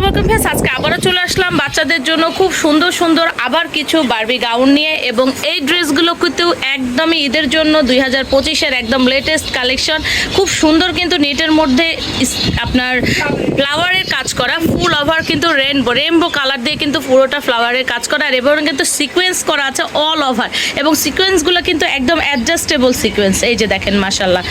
আসসালামু আজকে আবারও চলে আসলাম বাচ্চাদের জন্য খুব সুন্দর সুন্দর আবার কিছু বারবি গাউন নিয়ে এবং এই ড্রেসগুলো কিন্তু একদমই ঈদের জন্য দুই হাজার পঁচিশের একদম লেটেস্ট কালেকশন খুব সুন্দর কিন্তু নেটের মধ্যে আপনার ফ্লাওয়ারের কাজ করা ফুল ওভার কিন্তু রেনবো রেনবো কালার দিয়ে কিন্তু পুরোটা ফ্লাওয়ারের কাজ করা আর এবং কিন্তু সিকোয়েন্স করা আছে অল ওভার এবং সিকোয়েন্সগুলো কিন্তু একদম অ্যাডজাস্টেবল সিকোয়েন্স এই যে দেখেন মাসাল্লাহ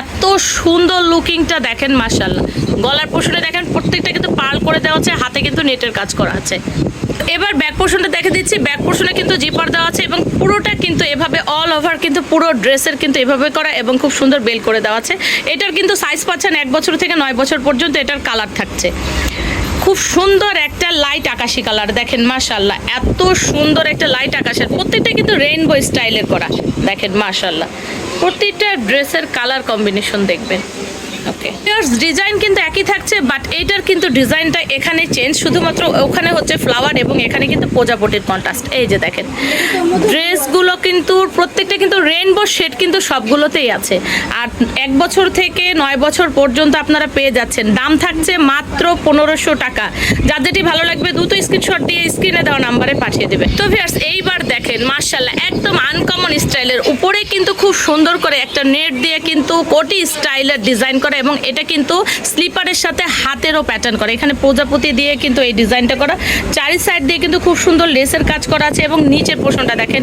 এত সুন্দর লুকিংটা দেখেন মাসাল্লাহ গলার পোষণে দেখেন, প্রত্যেকটা কিন্তু পার্ল করে দেওয়া আছে, হাতে কিন্তু নেটের কাজ করা আছে। এবার ব্যাক পোর্শনটা দেখে দিচ্ছি ব্যাক পোর্শনে কিন্তু জিপার দেওয়া আছে এবং পুরোটা কিন্তু এভাবে অল ওভার কিন্তু পুরো ড্রেসের কিন্তু এভাবে করা এবং খুব সুন্দর বেল করে দেওয়া আছে। এটার কিন্তু সাইজ পাচ্ছেন এক বছর থেকে নয় বছর পর্যন্ত এটার কালার থাকছে। খুব সুন্দর একটা লাইট আকাশি কালার দেখেন মাশাল্লাহ এত সুন্দর একটা লাইট আকাশের, প্রত্যেকটা কিন্তু রেইনবো স্টাইলের করা, দেখেন মাশাল্লাহ প্রত্যেকটা ড্রেসের কালার কম্বিনেশন দেখবেন। ওকে ডিজাইন কিন্তু একই থাকছে বাট এইটার কিন্তু ডিজাইনটা এখানে চেঞ্জ শুধুমাত্র ওখানে হচ্ছে ফ্লাওয়ার এবং এখানে কিন্তু প্রজাপতির কন্ট্রাস্ট এই যে দেখেন ড্রেসগুলো কিন্তু প্রত্যেকটা কিন্তু রেইনবো শেড কিন্তু সবগুলোতেই আছে। আর এক বছর থেকে নয় বছর পর্যন্ত আপনারা পেয়ে যাচ্ছেন। দাম থাকছে মাত্র পনেরোশো টাকা। যার যেটি ভালো লাগবে দ্রুত স্ক্রিনশট দিয়ে স্ক্রিনে দেওয়া নাম্বারে পাঠিয়ে দেবে তো ভিয়ার্স এইবার দেখেন মার্শাল্লাহ একদম আনকমন স্টাইলের উপরে কিন্তু খুব সুন্দর করে একটা নেট দিয়ে কিন্তু কোটি স্টাইলের ডিজাইন করা এবং এটা কিন্তু স্লিপারের সাথে হাতেরও প্যাটার্ন করা। এখানে প্রজাপতি দিয়ে কিন্তু এই ডিজাইনটা করা। চারি সাইড দিয়ে কিন্তু খুব সুন্দর লেসের কাজ করা আছে এবং নিচের পোর্শনটা দেখেন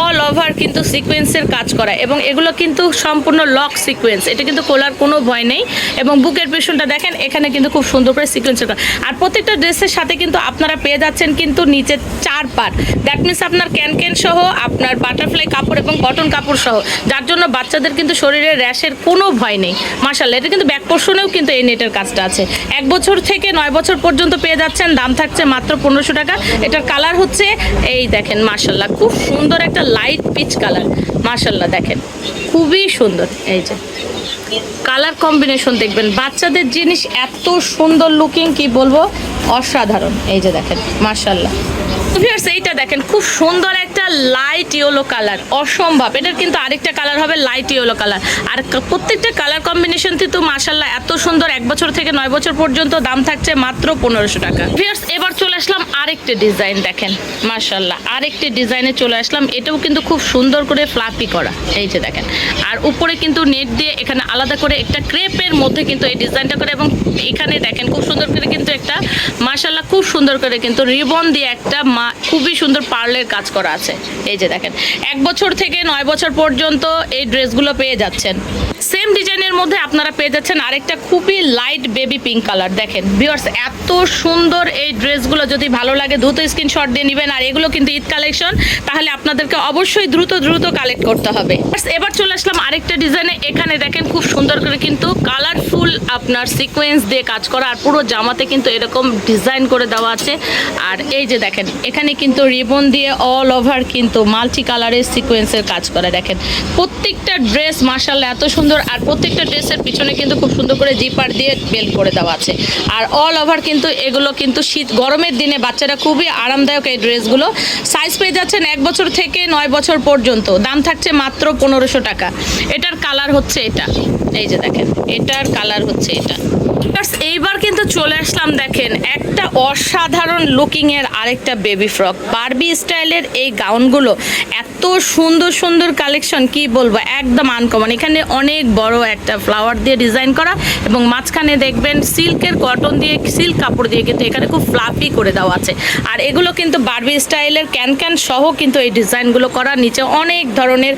অল ওভার কিন্তু সিকোয়েন্সের কাজ করা এবং এগুলো কিন্তু সম্পূর্ণ লক সিকোয়েন্স এটা কিন্তু খোলার কোনো ভয় নেই এবং বুকের পেছনটা দেখেন, এখানে কিন্তু খুব সুন্দর করে সিকোয়েন্সের করা। আর প্রত্যেকটা ড্রেসের সাথে কিন্তু আপনারা পেয়ে যাচ্ছেন কিন্তু নিচে চার পার দ্যাট মিনস আপনার ক্যান ক্যান সহ আপনার বাটারফ্লাই কাপড় এবং কটন কাপড় সহ। যার জন্য বাচ্চাদের কিন্তু শরীরে র্যাশের কোনো ভয় নেই। মার্শাল এটা কিন্তু ব্যাক পোর্শনেও কিন্তু এই নেটের কাজটা আছে। এক বছর থেকে নয় বছর পর্যন্ত পেয়ে যাচ্ছেন, দাম থাকছে মাত্র পনেরোশো টাকা। এটার কালার হচ্ছে, এই দেখেন মার্শাল্লাহ খুব সুন্দর একটা লাইট পিচ কালার মার্শাল্লাহ দেখেন, খুবই সুন্দর, এই যে। কালার কম্বিনেশন দেখবেন, বাচ্চাদের জিনিস এত সুন্দর লুকিং কি বলব? অসাধারণ, এই যে দেখেন মার্শাল্লাহ ভিউয়ার্স, এইটা দেখেন, খুব সুন্দর একটা লাইট ইয়েলো কালার অসম্ভব। এটার কিন্তু আরেকটা কালার হবে লাইট ইয়েলো কালার আর প্রত্যেকটা কালার কম্বিনেশন কিন্তু মাশাল্লাহ এত সুন্দর, এক বছর থেকে নয় বছর পর্যন্ত দাম থাকছে মাত্র পনেরোশো টাকা। ভিউয়ার্স, এবার চলে আরেকটা ডিজাইন দেখেন মাশাল্লাহ আরেকটি ডিজাইনে চলে আসলাম। এটাও কিন্তু খুব সুন্দর করে ফ্লাফি করা। এই যে দেখেন। আর উপরে কিন্তু নেট দিয়ে এখানে আলাদা করে একটা ক্রেপের মধ্যে কিন্তু এই ডিজাইনটা করে এবং এখানে দেখেন, খুব সুন্দর করে কিন্তু একটা মাশাল্লাহ খুব সুন্দর করে কিন্তু রিবন দিয়ে একটা মা, খুবই সুন্দর পার্লের কাজ করা আছে। এই যে দেখেন। এক বছর থেকে নয় বছর পর্যন্ত এই ড্রেসগুলো পেয়ে যাচ্ছেন। সেম ডিজাইনের মধ্যে আপনারা পেয়ে যাচ্ছেন আরেকটা খুবই লাইট বেবি পিঙ্ক কালার দেখেন ভিউয়ার্স এত সুন্দর এই ড্রেসগুলো যদি ভালো লাগে দ্রুত স্ক্রিনশট দিয়ে নেবেন আর এগুলো কিন্তু ঈদ কালেকশন তাহলে আপনাদেরকে অবশ্যই দ্রুত দ্রুত কালেক্ট করতে হবে। এবার চলে আসলাম আরেকটা ডিজাইনে এখানে দেখেন খুব সুন্দর করে কিন্তু কালারফুল আপনার সিকোয়েন্স দিয়ে কাজ করা আর পুরো জামাতে কিন্তু এরকম ডিজাইন করে দেওয়া আছে। আর এই যে দেখেন, এখানে কিন্তু রিবন দিয়ে অল ওভার কিন্তু মাল্টি কালারের সিকোয়েন্সের কাজ করে দেখেন। প্রত্যেকটা ড্রেস মার্শাল্লাহ এত সুন্দর। আর প্রত্যেকটা ড্রেসের পিছনে কিন্তু খুব সুন্দর করে জিপার দিয়ে বেল করে দেওয়া আছে। আর অল ওভার কিন্তু এগুলো কিন্তু শীত, গরমের দিনে বাচ্চারা খুবই আরামদায়ক এই ড্রেসগুলো। সাইজ পেয়ে যাচ্ছেন এক বছর থেকে নয় বছর পর্যন্ত। দাম থাকছে মাত্র পনেরোশো টাকা। এটার কালার হচ্ছে এটা। এই যে দেখেন, এটার কালার হচ্ছে এটা। এইবার কিন্তু চলে আসলাম দেখেন, একটা অসাধারণ লুকিং এর আরেকটা বেবি ফ্রক বারবি স্টাইলের এই গাউনগুলো এত সুন্দর সুন্দর কালেকশন কি বলব? একদম আনকমন এখানে অনেক বড় একটা ফ্লাওয়ার দিয়ে ডিজাইন করা এবং মাঝখানে দেখবেন সিল্কের কটন দিয়ে সিল্ক কাপড় দিয়ে কিন্তু এখানে খুব ফ্লাফি করে দেওয়া আছে। আর এগুলো কিন্তু বারবি স্টাইলের ক্যান ক্যান সহ কিন্তু এই ডিজাইনগুলো করা। নিচে অনেক ধরনের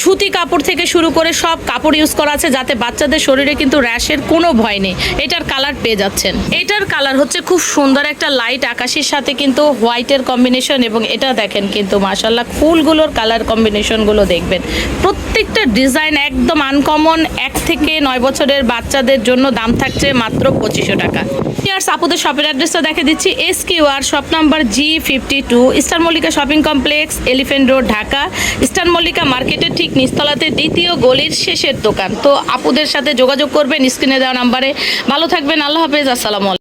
সুতি কাপড় থেকে শুরু করে সব কাপড় ইউজ করা আছে যাতে বাচ্চাদের শরীরে কিন্তু র্যাশের কোনো ভয় নেই। এটার কালার পেয়ে যাচ্ছেন। এটার কালার হচ্ছে খুব সুন্দর একটা লাইট আকাশের সাথে কিন্তু হোয়াইটের কম্বিনেশন এবং এটা দেখেন কিন্তু মাসাল্লাহ ফুলগুলোর কালার কম্বিনেশনগুলো দেখবেন। প্রত্যেকটা ডিজাইন একদম আনকমন এক থেকে নয় বছরের বাচ্চাদের জন্য দাম থাকছে মাত্র পঁচিশশো টাকা। আর সাপুদের শপের অ্যাড্রেসটা দেখে দিচ্ছি। S Q R shop number G fifty two Eastern Mallika shopping complex Elephant Road Dhaka Eastern Mallika মার্কেটের ঠিক নিস্তলাতে দ্বিতীয় গলির শেষের দোকান। তো আপুদের সাথে যোগাযোগ করবেন স্ক্রিনে দেওয়া নাম্বারে। ভালো থাকবেন, আল্লাহ হাফেজ, আসসালামু